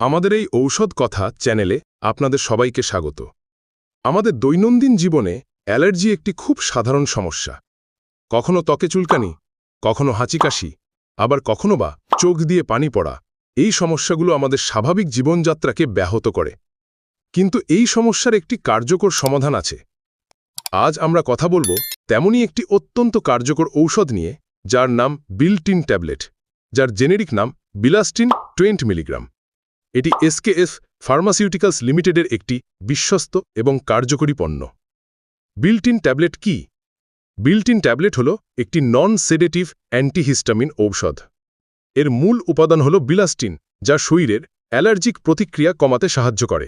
আমাদের এই ঔষধ কথা চ্যানেলে আপনাদের সবাইকে স্বাগত। আমাদের দৈনন্দিন জীবনে অ্যালার্জি একটি খুব সাধারণ সমস্যা। কখনো ত্বকে চুলকানি, কখনো হাঁচিকাশি, আবার কখনো বা চোখ দিয়ে পানি পড়া, এই সমস্যাগুলো আমাদের স্বাভাবিক জীবনযাত্রাকে ব্যাহত করে। কিন্তু এই সমস্যার একটি কার্যকর সমাধান আছে। আজ আমরা কথা বলব তেমনই একটি অত্যন্ত কার্যকর ঔষধ নিয়ে, যার নাম বিল্টিন ট্যাবলেট, যার জেনেরিক নাম বিলাস্টিন টোয়েন্ট মিলিগ্রাম। এটি এসকেএফ ফার্মাসিউটিক্যালস লিমিটেডের একটি বিশ্বস্ত এবং কার্যকরী পণ্য। বিল্টিন ট্যাবলেট কি? বিল্টিন ট্যাবলেট হল একটি নন সেডেটিভ অ্যান্টিহিস্টামিন ঔষধ। এর মূল উপাদান হল বিলাস্টিন, যা শরীরের অ্যালার্জিক প্রতিক্রিয়া কমাতে সাহায্য করে।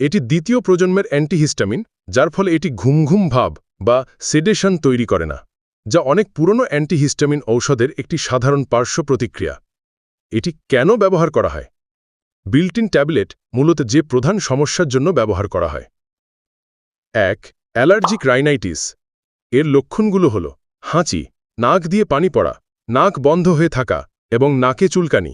এটি দ্বিতীয় প্রজন্মের অ্যান্টিহিস্টামিন, যার ফলে এটি ঘুম ঘুম ভাব বা সেডেশন তৈরি করে না, যা অনেক পুরনো অ্যান্টিহিস্টামিন ঔষধের একটি সাধারণ পার্শ্ব প্রতিক্রিয়া। এটি কেন ব্যবহার করা হয়? বিল্টিন ট্যাবলেট মূলত যে প্রধান সমস্যার জন্য ব্যবহার করা হয়। এক, অ্যালার্জিক রাইনাইটিস। এর লক্ষণগুলো হল হাঁচি, নাক দিয়ে পানি পড়া, নাক বন্ধ হয়ে থাকা এবং নাকে চুলকানি।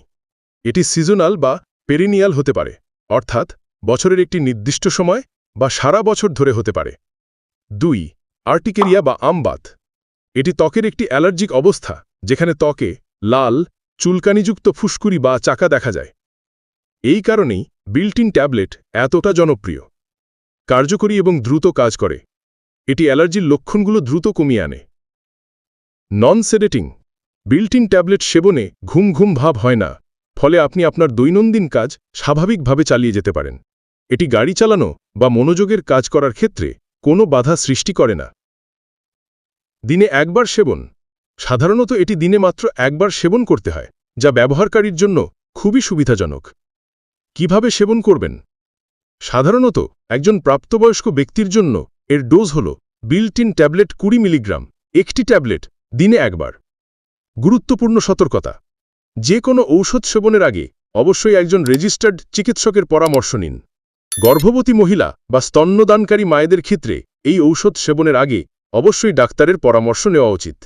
এটি সিজনাল বা পেরিনিয়াল হতে পারে, অর্থাৎ বছরের একটি নির্দিষ্ট সময় বা সারা বছর ধরে হতে পারে। দুই, আর্টিকেরিয়া বা আমবাত। এটি ত্বকের একটি অ্যালার্জিক অবস্থা, যেখানে ত্বকে লাল, চুলকানিযুক্ত ফুসকুড়ি বা চাকা দেখা যায়। এই কারণেই বিল্টিন ট্যাবলেট এতটা জনপ্রিয়, কার্যকরী এবং দ্রুত কাজ করে। এটি অ্যালার্জির লক্ষণগুলো দ্রুত কমিয়ে আনে। নন সেডেটিং বিল্টিন ট্যাবলেট সেবনে ঘুম ঘুম ভাব হয় না, ফলে আপনি আপনার দৈনন্দিন কাজ স্বাভাবিকভাবে চালিয়ে যেতে পারেন। এটি গাড়ি চালানো বা মনোযোগের কাজ করার ক্ষেত্রে কোনো বাধা সৃষ্টি করে না। দিনে একবার সেবন, সাধারণত এটি দিনে মাত্র একবার সেবন করতে হয়, যা ব্যবহারকারীর জন্য খুবই সুবিধাজনক। কীভাবে সেবন করবেন? সাধারণত, একজন প্রাপ্তবয়স্ক ব্যক্তির জন্য এর ডোজ হল বিল্টিন ট্যাবলেট কুড়ি মিলিগ্রাম, একটি ট্যাবলেট দিনে একবার। গুরুত্বপূর্ণ সতর্কতা। যে কোনো ঔষধ সেবনের আগে অবশ্যই একজন রেজিস্টার্ড চিকিৎসকের পরামর্শ নিন। গর্ভবতী মহিলা বা স্তন্যদানকারী মায়েদের ক্ষেত্রে এই ঔষধ সেবনের আগে অবশ্যই ডাক্তারের পরামর্শ নেওয়া উচিত।